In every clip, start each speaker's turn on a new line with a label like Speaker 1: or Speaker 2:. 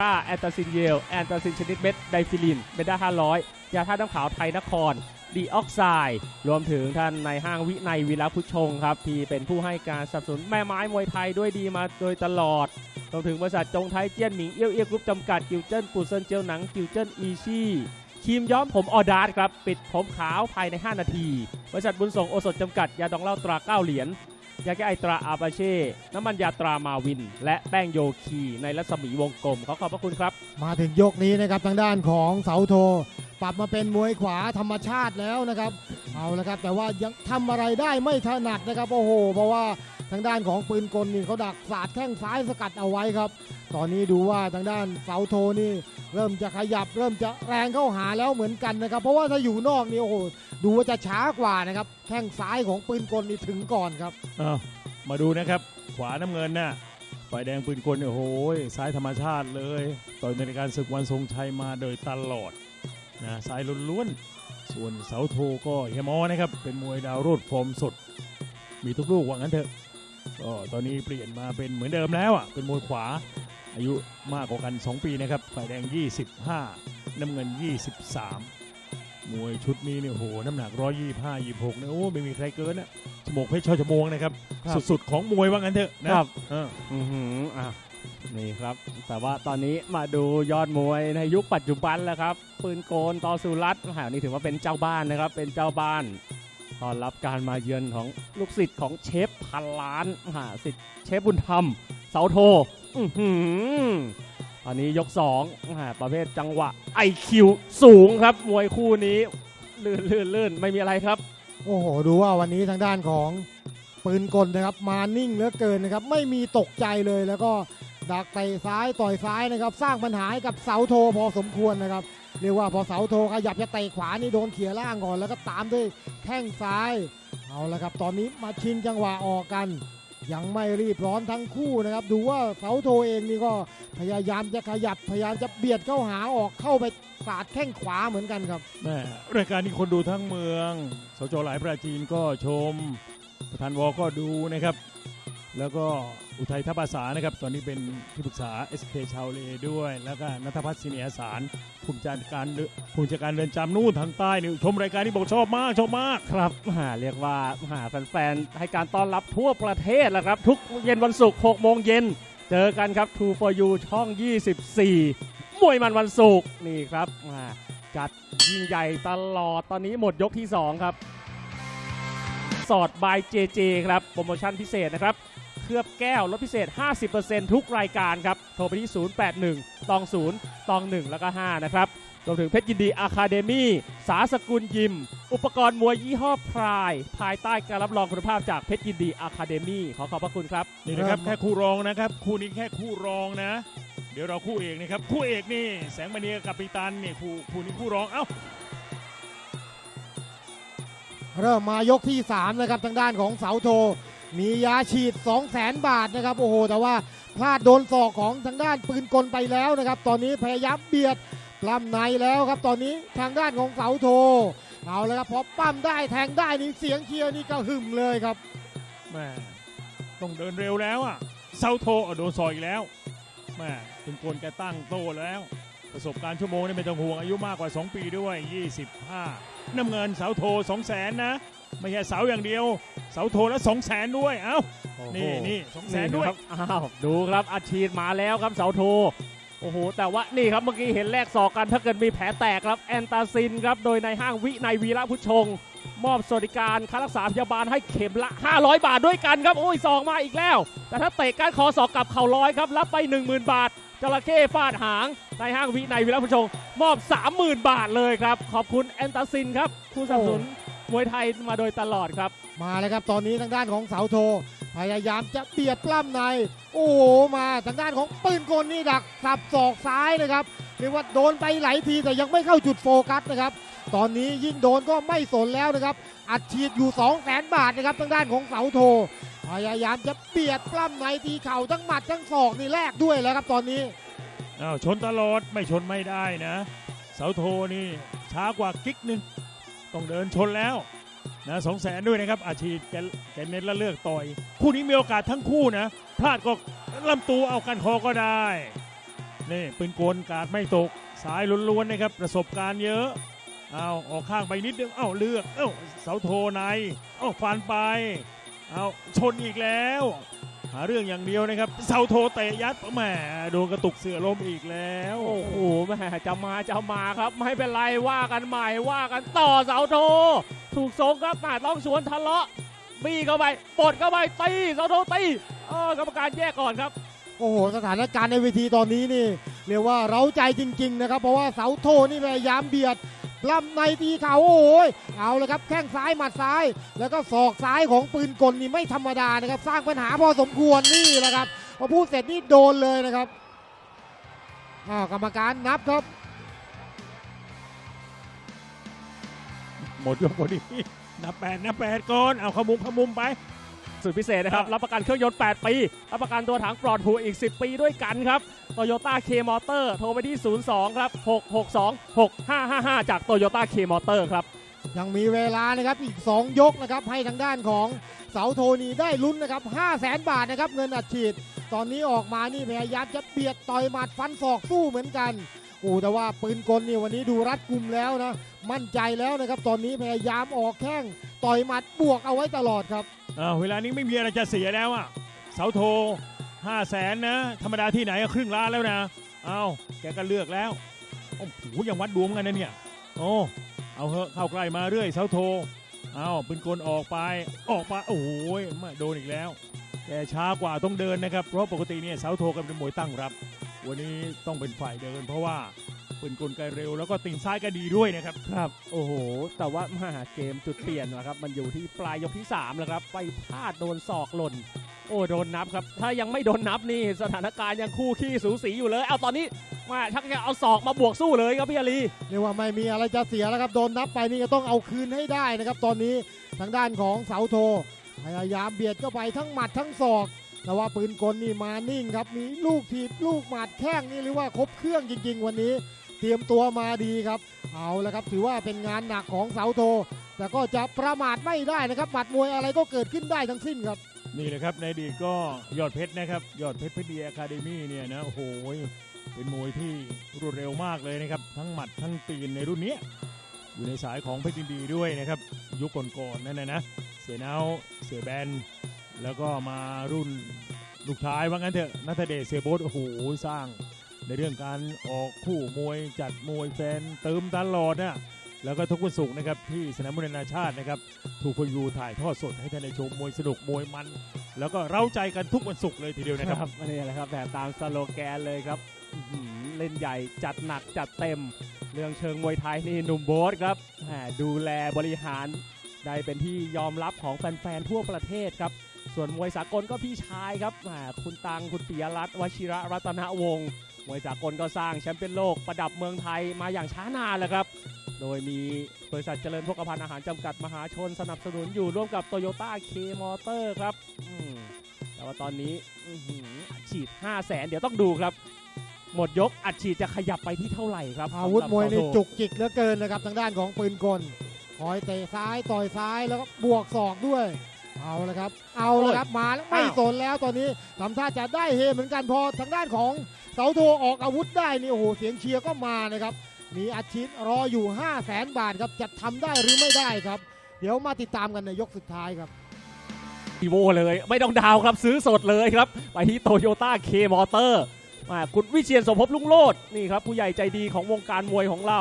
Speaker 1: าแอนตาซินเยล แอนตาซินชนิดเม็ดไดฟิลิน เบต้า500 ยาท่าตุน้ำขาวไทยนคร ดีออกไซด์ รวมถึงท่านในห้างวินัยวีรพุชงครับ ที่เป็นผู้ให้การสนับสนุนแม่ไม้มวยไทยด้วยดีมาโดยตลอด รวมถึงบริษัทจงไทยเจี้ยนหมิง เอี้ยวเอี้ยกรุ๊ปจำกัด กิวเจิ้นปูเซินเจียวหนัง กิวเจิ้นอีชี่ครีมย้อมผมออดาร์ครับ ปิดผมขาวภายใน 5 นาที บริษัทบุญส่งโอสถจำกัด ยาดองเหล้าตราเก้าเหรียญ ยาแก้ไอตราอาปาเช่ น้ำมันยาตรามาวิน และแป้งโยคีในรัศมีวงกลม ขอขอบพระคุณครับ
Speaker 2: มาถึงยกนี้นะครับทางด้านของเสาโท ปรับมาเป็นมวยขวาธรรมชาติแล้วนะครับ เอาละครับ แต่ว่ายังทำอะไรได้ไม่ถนัดนะครับ โอ้โห เพราะว่า ทางด้านของปืนกลนี่เขาดักสาดแข้งซ้ายสกัดเอาไว้ครับ ตอนนี้ดูว่าทางด้านเสาโทนี่เริ่มจะขยับ เริ่มจะแรงเข้าหาแล้วเหมือนกันนะครับ เพราะว่าถ้าอยู่นอกนี่โอ้โหดูว่าจะช้ากว่านะครับแข้งซ้ายของปืนกลนี่ถึงก่อนครับ
Speaker 3: อ้าวมาดูนะครับ ขวาน้ำเงินน่ะฝ่ายแดงปืนกลเนี่ยโอ้โหซ้ายธรรมชาติเลยต่อยในการศึกวันทรงชัยมาโดยตลอดนะซ้ายล้วนๆส่วนเสาโทก็เฮมอนะครับเป็นมวยดาวรุ่ฟอร์มสด มีทุกลูกว่างั้นเถอะ ก็ตอนนี้เปลี่ยนมาเป็นเหมือนเดิมแล้วอะเป็นมวยขวา อายุมากกว่ากัน 2 ปีนะครับฝ่ายแดง 25 น้ำเงิน 23 มวยชุดนี้เนี่ยโอ้โหน้ำหนัก 125 26เนี่ยโอ้ไม่มีใครเกินนะชั่วโมงเพชรชอชั่วโมงนะครับ
Speaker 1: ครับ
Speaker 3: สุดๆของมวยว่างั้นเถอะนะครับเออ
Speaker 1: อือหืออะนี่ครับ แต่ว่าตอนนี้มาดูยอดมวยในยุคปัจจุบันแล้วครับ ปืนโกนต่อสุรัตน์มหานี่ถือว่าเป็นเจ้าบ้านนะครับ เป็นเจ้าบ้าน ตอนรับการมาเยือนของลูกศิษย์ของเชฟพันล้านหาศิษย์เชฟบุญธรรม เสาโทอื้อหือตอนนี้ยกสองมหาประเภทจังหวะไอคิวสูงครับ มวยคู่นี้ลื่นลื่นลื่นไม่มีอะไรครับ
Speaker 2: โอ้โห ดูว่าวันนี้ทางด้านของปืนกลนะครับ มานิ่งเหลือเกินนะครับ ไม่มีตกใจเลยแล้วก็ ดักเตะซ้ายต่อยซ้ายนะครับ สร้างปัญหาให้กับเสาโทพอสมควรนะครับเรียกว่าพอเสาโทขยับจะเตะขวานี่โดนเขี่ยล่างก่อนแล้วก็ตามด้วยแข้งซ้าย เอาละครับ ตอนนี้มาชิงจังหวะออกกัน ยังไม่รีบร้อนทั้งคู่นะครับ ดูว่าเสาโทเองนี่ก็พยายามจะขยับพยายามจะเบียดเข้าหาออกเข้าไปสาดแข้งขวาเหมือนกันครับ
Speaker 3: แม่รายการนี้คนดูทั้งเมืองสจหลายปราจีนก็ชม ประธานวอก็ดูนะครับ แล้วก็อุทัยทัพอาสานะครับ ตอนนี้เป็นที่ปรึกษา SK ชาวเลด้วย แล้วก็นัทพัฒน์ศินียสารผู้จัดการผู้จัดการเรือนจำนู่นทางใต้นี่ชมรายการนี้บอกชอบมากชอบมาก
Speaker 1: ครับหาเรียกว่าหาแฟนๆให้การต้อนรับทั่วประเทศแหละครับ ทุกเย็นวันศุกร์6โมงเย็นเจอกันครับ True for You ช่อง 24 มวยมันวันศุกร์นี่ครับอ่าจัดยิ่งใหญ่ตลอดตอนนี้หมดยกที่ 2 ครับ สอดบายเจเจครับ โปรโมชั่นพิเศษนะครับ เคลือบแก้วลดพิเศษ 50%ทุกรายการครับ โทรไปที่ 081 ตอง 0 ตอง 1 แล้วก็ 5 นะครับรวมถึงเพชรยินดีอะคาเดมี่สาสกุลยิม อุปกรณ์มวยยี่ห้อพราย ภายใต้การรับรองคุณภาพจากเพชรยินดีอะคาเดมี่ขอขอบพระคุณครับ
Speaker 3: นี่นะครับ
Speaker 2: เริ่ม
Speaker 3: แค่คู่รองนะครับ คู่นี้แค่คู่รองนะ เดี๋ยวเราคู่เอกนะครับ คู่เอกนี่แสงมณีกับปิตันนี่คู่คู่นี้คู่รองเอ้า
Speaker 2: เริ่มมายกที่3นะครับทางด้านของเสาโท มียาฉีด 2 0 0แสนบาทนะครับ โอ้โห แต่ว่าพลาดโดนศอกของทางด้านปืนกลไปแล้วนะครับ ตอนนี้พยายามเบียดปล้ำในแล้วครับ ตอนนี้ทางด้านของเสาโท เอาแล้วครับพอปั้มได้แทงได้นี่เสียงเชียร์นี่ก็หึมเลยครับ
Speaker 3: แม่ต้องเดินเร็วแล้วอะเซาโทโดนซอยอีกแล้วแม่ป็นคนแกตั้งโตแล้ว ประสบการณ์ชั่วโมงนี่ไม่ต้องห่วงอายุมากกว่า 2 ปีด้วย 25 น้ำเงินเสาโท2 0 0แสนนะ ไม่ใช่เสาอย่างเดียว เสาโทแล้ว2 0 0แสนด้วย เอ้านี่นี่สองแสนด้วย
Speaker 1: ครับอ้าวดูครับอาชีพมาแล้วครับเสาโท โอ้โห แต่ว่านี่ครับเมื่อกี้เห็นแลกศอกกันถ้าเกิดมีแผลแตกครับแอนตาซินครับโดยในห้างวิในวีระพุชชง มอบสวัสดิการค่ารักษาพยาบาลให้เข็มละ 500 บาทด้วยกันครับ โอ้ยศอกมาอีกแล้ว แต่ถ้าเตะก้านคอศอกกลับเข่าร้อยครับ รับไป 10,000 บาทจระเข้ฟาดหางในห้างวิในวีระพุชชง มอบ 30,000 บาทเลยครับ ขอบคุณแอนตาซินครับผู้สนับสนุน มวยไทยมาโดยตลอดครับ
Speaker 2: มาเลยครับตอนนี้ทางด้านของเสาโท พยายามจะเบียดปล้ำใน โอ้โหมาทางด้านของปืนกลนี่ดักสับศอกซ้ายนะครับเรียกว่าโดนไปหลายทีแต่ยังไม่เข้าจุดโฟกัสนะครับ ตอนนี้ยิ่งโดนก็ไม่สนแล้วนะครับ อัดฉีดอยู่2 0 0แสนบาทนะครับทางด้านของเสาโท พยายามจะเบียดปล้ำในตีเข่าทั้งหมัดทั้งศอกนี่แลกด้วยแล้วครับตอนนี้
Speaker 3: อ้าวชนตลอดไม่ชนไม่ได้นะ เสาโทนี่ช้ากว่ากิ๊กหนึง ต้องเดินชนแล้วนะสองแสนด้วยนะครับ อาชีพแกแกเน้นและเลือกต่อย คู่นี้มีโอกาสทั้งคู่นะ พลาดก็ลำตัวเอากันคอก็ได้ นี่ปืนกลกาดไม่ตก สายล้วนๆนะครับ ประสบการณ์เยอะ เอาออกข้างไปนิดนึง เอ้าเลือก เอ้าเสาโทใน เอ้าฟันไป เอาชนอีกแล้ว หาเรื่องอย่างเดียวนะครับเสาโทเตะยัดแหมโดนกระตุกเสือล้มอีกแล้ว
Speaker 1: โอ้โหแม่จะมาจะมาครับ ไม่เป็นไรว่ากันใหม่ว่ากันต่อเสาโท ถูกทรงครับแม่ต้องชวนทะเลาะบี้เข้าไปปลดเข้าไปตีเสาโทตีเออกรรมการแยกก่อนครับ
Speaker 2: โอ้โหสถานการณ์ในเวทีตอนนี้นี่ เรียกว่าเร้าใจจริง ๆ นะครับ เพราะว่าเสาโทนี่พยายามเบียด ลำในตีเขาโอ้ยเอาเลยครับแข้งซ้ายหมัดซ้าย แล้วก็ศอกซ้ายของปืนกลนี่ไม่ธรรมดานะครับ สร้างปัญหาพอสมควรนี่แหละครับพอพูดเสร็จนี่โดนเลยนะครับอ้าวกรรมการนับครับ
Speaker 3: หมดยกพอดีนับแปดนับแปดก่อนเอาขมุมขมุมไป
Speaker 1: สุดพิเศษนะครับ รับประกันเครื่องยนต์ 8 ปี รับประกันตัวถังปลอดภัยอีก 10 ปีด้วยกันครับ Toyota K Motor โทรไปที่ 02 ครับ 662 6555 จาก Toyota K Motor ครับ
Speaker 2: ยังมีเวลานะครับอีก 2 ยกนะครับให้ทางด้านของเสาโทนีได้ลุ้นนะครับ 5 0 0แสนบาทนะครับเงินอัดฉีด ตอนนี้ออกมานี่พยายามจะเบียดต่อยหมัดฟันศอกสู้เหมือนกันโอ้แต่ว่าปืนกลนี่วันนี้ดูรัดกุมแล้วนะ มั่นใจแล้วนะครับ ตอนนี้พยายามออกแข้งต่อยหมัดบวกเอาไว้ตลอดครับ
Speaker 3: อ้าวเวลานี้ไม่มีอะไรจะเสียแล้วอะเสาโทห้าแสนนะ ธรรมดาที่ไหนครึ่งล้านแล้วนะเอาแกก็เลือกแล้วโอ้โหยังวัดดวงกันนะเนี่ยโอ้เอาเหอะเข้าใกล้มาเรื่อยเสาโทเอาเปืนกลออกไปออกไปโอ้โหมาโดนอีกแล้วแกช้ากว่าต้องเดินนะครับ เพราะปกติเนี่ยเสาโทกันเป็นมวยตั้งรับ วันนี้ต้องเป็นฝ่ายเดิน เพราะว่า ปืนกลไกเร็วแล้วก็ตีนซ้ายก็ดีด้วยนะครับ
Speaker 1: ครับ โอ้โห แต่ว่ามาเกมจุดเปลี่ยนนะครับ มันอยู่ที่ปลายยกที่3แล้วครับ ไปพลาดโดนศอกหล่น โอ้โดนนับครับ ถ้ายังไม่โดนนับนี่สถานการณ์ยังคู่ขี้สูสีอยู่เลย เอาตอนนี้มาชักจะเอาศอกมาบวกสู้เลยครับพี่อาลี
Speaker 2: เรียกว่าไม่มีอะไรจะเสียแล้วครับ โดนนับไปนี่ก็ต้องเอาคืนให้ได้นะครับ ตอนนี้ทางด้านของเสาโทพยายามเบียดเข้าไปทั้งหมัดทั้งศอก แต่ว่าปืนกลนี่มานิ่งครับ มีลูกถีบลูกหมัดแข้งนี่หรือว่าครบเครื่องจริง ๆ วันนี้ เตรียมตัวมาดีครับ เอาละครับถือว่าเป็นงานหนักของเสาโท แต่ก็จะประมาทไม่ได้นะครับหมัดมวยอะไรก็เกิดขึ้นได้ทั้งสิ้นครับ
Speaker 3: นี่แหละครับในอดีตก็ยอดเพชรนะครับยอดเพชรเพชรดีอะคาเดมี่เนี่ยนะโอ้โหเป็นมวยที่รวดเร็วมากเลยนะครับ ทั้งหมัดทั้งตีนในรุ่นนี้ อยู่ในสายของเพชรดีด้วยนะครับยุคก่อนๆนั่นนะนะเสียนาวเสียแบนแล้วก็มารุ่นลูกชายว่างั้นเถอะนัทเดชเสียโบดโอ้โหสร้าง ในเรื่องการออกคู่มวยจัดมวยแฟนเติมตลอดนะแล้วก็ทุกวันศุกร์นะครับที่สนามมวยนานาชาตินะครับทูฟยูถ่ายทอดสดให้ท่านได้ชมมวยสนุกมวยมัน แล้วก็เร้าใจกันทุกวันศุกร์เลยทีเดียวนะครับ
Speaker 1: อันนี้แหละครับแต่ตามสโลแกนเลยครับเล่นใหญ่จัดหนักจัดเต็ม เรื่องเชิงมวยไทยนี่หนุ่มโบ๊ทครับดูแลบริหารได้เป็นที่ยอมรับของแฟนๆทั่วประเทศครับ ส่วนมวยสากลก็พี่ชายครับคุณตังคุณปิยรัตน์วชิระรัตนวงศ์ มวยสากลก็สร้างแชมป์เปี้ยนโลกประดับเมืองไทยมาอย่างช้านานแล้วครับ โดยมีบริษัทเจริญพกพันธ์อาหารจำกัดมหาชนสนับสนุนอยู่ร่วมกับโตโยต้าเคมอเตอร์ครับอืมแต่ว่าตอนนี้อื้อหืออัดฉีด 5 0 0แสนเดี๋ยวต้องดูครับ หมดยกอัดฉีดจะขยับไปที่เท่าไหร่ครับ
Speaker 2: อาวุธมวยนี่
Speaker 1: สำหรับ
Speaker 2: จุกจิกเหลือเกินนะครับทางด้านของปืนกลคอยเตะซ้ายต่อยซ้ายแล้วก็บวกศอกด้วย เอาละครับ เอาละครับ มาแล้วไม่สนแล้วตอนนี้ทำท่าจะได้เฮเหมือนกันพอทางด้านของเสาโทออกอาวุธได้นี่โอ้โหเสียงเชียร์ก็มานะครับ มีอาชีพรออยู่ 5 0 0แสนบาทครับจะทำได้หรือไม่ได้ครับ เดี๋ยวมาติดตามกันในยกสุดท้ายครับ
Speaker 1: อีโวเลยไม่ต้องดาวครับซื้อสดเลยครับ ไปที่โตโยต้าเคมอเตอร์คุณวิเชียนสมภพลุงโลดนี่ครับ ผู้ใหญ่ใจดีของวงการมวยของเรา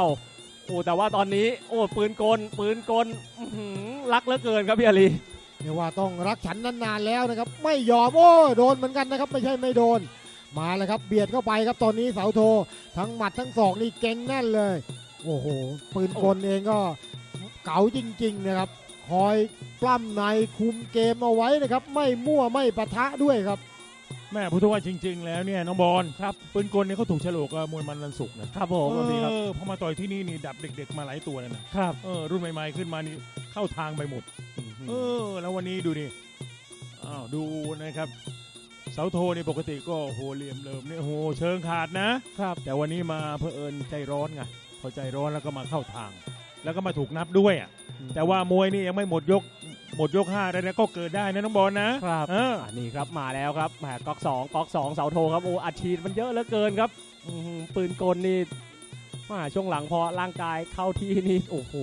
Speaker 1: โอ้แต่ว่าตอนนี้ โอ้ปืนกล ปืนกลอื้อหือรักเหลือเกินครับพี่อาลี
Speaker 2: เรียกว่าต้องรักฉันนานๆแล้วนะครับ ไม่ยอมโอ้โดนเหมือนกันนะครับ ไม่ใช่ไม่โดน มาแล้วครับเบียดเข้าไปครับตอนนี้เสาโท ทั้งหมัดทั้งศอกนี่เก่งแน่นเลย โอ้โห ปืนกลเองก็เก๋าจริง ๆ นะครับ คอยปล้ำในคุมเกมเอาไว้นะครับ ไม่มั่วไม่ปะทะด้วยครับ
Speaker 3: แม่พูดถึงว่าจริง ๆ แล้วเนี่ยน้องบอลครับปืนกลเนี่ยเขาถูกฉลกกับมวยมันนันสุกร์นะครับ
Speaker 1: ผม
Speaker 3: เอ
Speaker 1: วันนี้ครับ
Speaker 3: อพอมาต่อยที่นี่นี่ดับเด็ก ๆ มาหลายตัวเลยนะครับเออรุ่นใหม่ๆขึ้นมานี่เข้าทางไปหมด เออ แล้ววันนี้ดูดิอ้าวดูนะครับเสาโทนี่ปกติก็โหเหลี่ยมเลิมเนี่ยโหเชิงขาดนะ
Speaker 1: ครับ
Speaker 3: แต่วันนี้มาเพอเอิญใจร้อนไงพอใจร้อนแล้วก็มาเข้าทาง แล้วก็มาถูกนับด้วยอะแต่ว่ามวยนี่ยังไม่หมดยกหมดยกห้าแล้วนะก็เกิดได้นะน้องบอลนะครับเออ
Speaker 1: อันนี้ครับมาแล้วครับแหมก๊อกสองก๊อกสองเสาโทครับโอ้อัดฉีดมันเยอะเหลือเกินครับอื้อหือปืนกลนี่มาช่วงหลังพอร่างกายเข้าที่นี่โอ้โห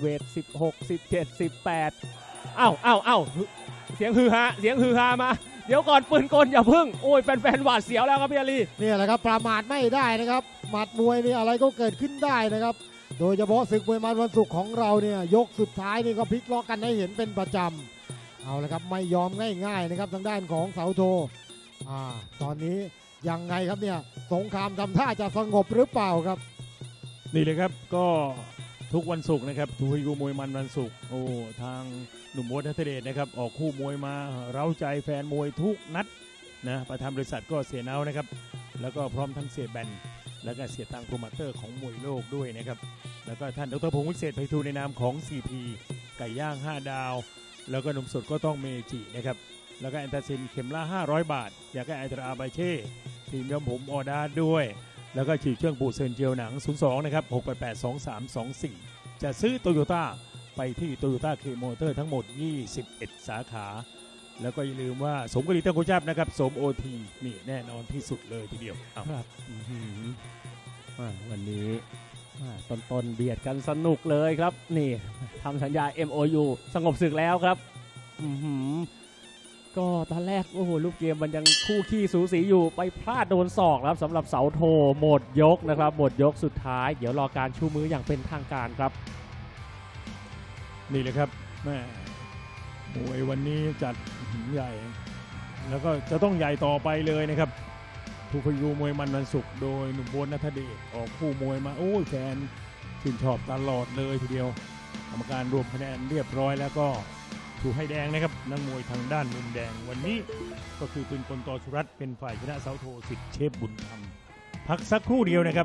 Speaker 1: เวท 16 17 18 อ้าวอ้าวอ้าวเสียงฮือฮาเสียงฮือฮามาเดี๋ยวก่อนปืนกลอย่าพึ่งโอ้ยแฟนๆหวาดเสียวแล้วครับพี่อาลี
Speaker 2: เนี่ยแหละครับประมาทไม่ได้นะครับหมัดมวยนี่อะไรก็เกิดขึ้นได้นะครับ โดยเฉพาะศึกมวยมันวันศุกร์ของเราเนี่ยยกสุดท้ายนี่ก็พลิกล็อกกันให้เห็นเป็นประจำเอาละครับไม่ยอมง่ายๆนะครับทางด้านของเสาโทอ่าตอนนี้ยังไงครับเนี่ยสงครามทำท่าจะสงบหรือเปล่าครับ
Speaker 3: นี่เลยครับก็ ทุกวันศุกร์นะครับทูฮิกูมวยมันวันศุกร์โอ้ทางหนุ่มโมทัศเดชนะครับออกคู่มวยมาเร้าใจแฟนมวยทุกนัดนะประธานบริษัทก็เสียเนานะครับ แล้วก็พร้อมทั้งเสียแบนแล้วก็เสียตังโปรโมเตอร์ของมวยโลกด้วยนะครับแล้วก็ท่านดรพงศ์วิเศษไพฑูรย์ในนามของ CP ไก่ย่าง 5 ดาว แล้วก็นมสดก็ต้องเมจินะครับแล้วก็แอนตาซินเข็มละ500 บาท อยากให้ไอตราบาเช่ทีมยอมผมออดาด้วย แล้วก็ฉีดเครื่องปูดเซนเจลหนัง 02 นะครับ 6882324 จะซื้อโตโยต้าไปที่โตโยต้าเคมอเตอร์ทั้งหมด 21 สาขา แล้วก็อย่าลืมว่าสมกรีตั้งกุจับนะครับ สมโอทีนี่แน่นอนที่สุดเลยทีเดียวอ้าว
Speaker 1: ครับอื้อหืออ่าวันนี้อ่าต้นๆเบียดกันสนุกเลยครับ นี่ทำสัญญา MOU สงบศึกแล้วครับอื้อหือ ก็ตอนแรกโอ้โหลูกเกมมันยังคู่ขี้สูสีอยู่ไปพลาดโดนศอกครับสำหรับเสาโทหมดยกนะครับหมดยกสุดท้าย เดี๋ยวรอการชูมืออย่างเป็นทางการครับ
Speaker 3: นี่เลยครับแม่มวยวันนี้จัดใหญ่ แล้วก็จะต้องใหญ่ต่อไปเลยนะครับทูพยูมวยมันวันศุกร์โดยหนุ่มโบนนัทเดชออกคู่มวยมาโอ้ยแฟนชื่นชอบตลอดเลยทีเดียวกรรมการรวมคะแนนเรียบร้อยแล้วก็ ถูกให้แดงนะครับนักมวยทางด้านมุมแดงวันนี้ก็คือปืนกลตอสุรัตน์เป็นฝ่ายชนะเสาโทสิทธิ์เชฟบุญธรรมพักสักครู่เดียวนะครับ